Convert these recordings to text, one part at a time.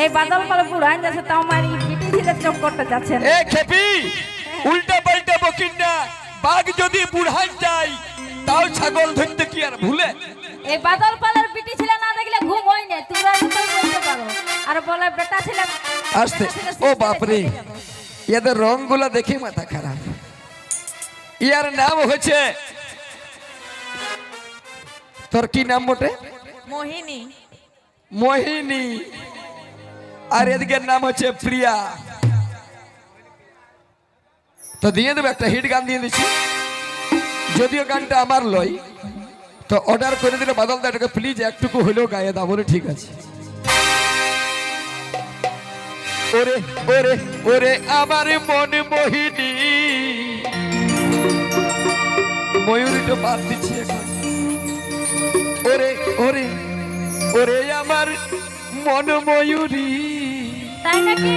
এই বাদল পালে বুড়াই যাচ্ছে তাও মারি ছিলে চোখ করতে যাচ্ছেন এ খেপি উল্টা পাল্টা বকিন না বাঘ যদি বুড়ান যায় তাও ছাগল ধরতে কি আর ভুলে? এই বাদল পালের বিটি ছিলে না দেখলে ঘুম হয় না তোমরা তো বলতে পারো। আর বলে বেটা ছিলে আসতে। ও বাপ বাপরে এদের রংগুলো দেখি মাথা খারাপ। ইয়ার নাম হচ্ছে তোর কি নাম বটে? মোহিনী। মোহিনী। আর এদিকের নাম হচ্ছে প্রিয়া। তো দিয়ে দেবো একটা হিট গান দিয়ে দিচ্ছি। যদিও গানটা আমার লয়, তো অর্ডার করে দিলে বাদল দা এটাকে প্লিজ একটুকু হলেও গায়ে দাও বলে ঠিক আছে। ওরে ওরে ওরে, আমার মন মোহিনী। ময়ূরীটা বাদ দিচ্ছি ওরে ওরে ওরে, আমার মন ময়ূরী। তাই নাকি?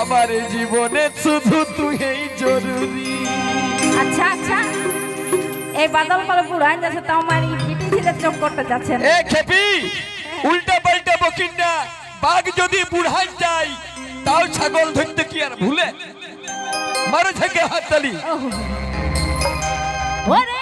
আমার জীবনে শুধু তুই জরুরি। আচ্ছা আচ্ছা। এই বাদল পালে বুড়াই যাচ্ছে তাও মারি বিটি ছিলে চোখ করতে যাচ্ছেন এ খেপি উল্টা পাল্টা বকিন না বাঘ যদি বুড়ান যায় তাও ছাগল ধরতে কি আর ভুলে? মারো থেকে হাততালি। ওরে